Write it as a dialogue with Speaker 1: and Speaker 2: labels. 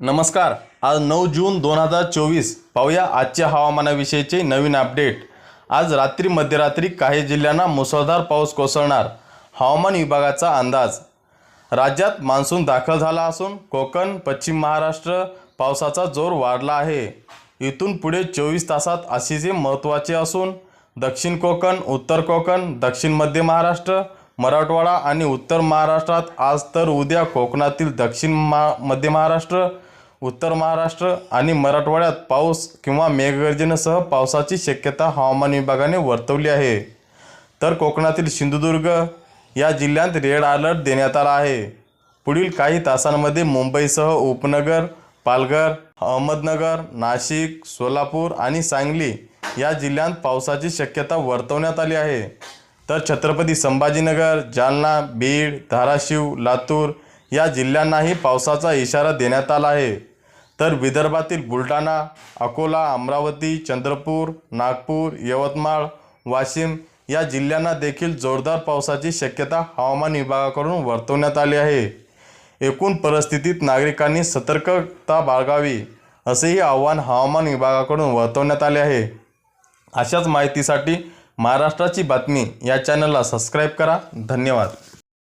Speaker 1: नमस्कार. आज नऊ जून दोन हजार चोवीस. पाहूया आजच्या हवामानाविषयीचे नवीन अपडेट. आज रात्री मध्यरात्री काही जिल्ह्यांना मुसळधार पाऊस कोसळणार हवामान विभागाचा अंदाज. राज्यात मान्सून दाखल झाला असून कोकण पश्चिम महाराष्ट्र पावसाचा जोर वाढला आहे. इथून पुढे चोवीस तासात अतिशय महत्त्वाचे असून दक्षिण कोकण उत्तर कोकण दक्षिण मध्य महाराष्ट्र मराठवाडा आणि उत्तर महाराष्ट्रात आज तर उद्या कोकणातील दक्षिण मा मध्य महाराष्ट्र उत्तर महाराष्ट्र आणि मराठवाड्यात पाऊस किंवा मेघगर्जनेसह पावसाची शक्यता हवामान विभागाने वर्तवली आहे. तर कोकणातील सिंधुदुर्ग या जिल्ह्यात रेड अलर्ट देण्यात आला आहे. पुढील काही तासांमध्ये मुंबईसह उपनगर पालघर अहमदनगर नाशिक सोलापूर आणि सांगली या जिल्ह्यांत पावसाची शक्यता वर्तवण्यात आली आहे. तर छत्रपती संभाजीनगर जालना बीड धाराशिव लातूर या जिल्ह्यांनाही पावसाचा इशारा देण्यात आला आहे. तर विदर्भातील बुलढाणा अकोला अमरावती चंद्रपूर नागपूर यवतमाळ वाशिम या जिल्ह्यांना देखील जोरदार पावसाची शक्यता हवामान विभागाकडून वर्तवण्यात आली आहे. एकूण परिस्थितीत नागरिकांनी सतर्कता बाळगावी असेही आव्हान हवामान विभागाकडून वर्तवण्यात आले आहे. अशाच माहितीसाठी महाराष्ट्राची बातमी या चॅनलला सबस्क्राईब करा. धन्यवाद.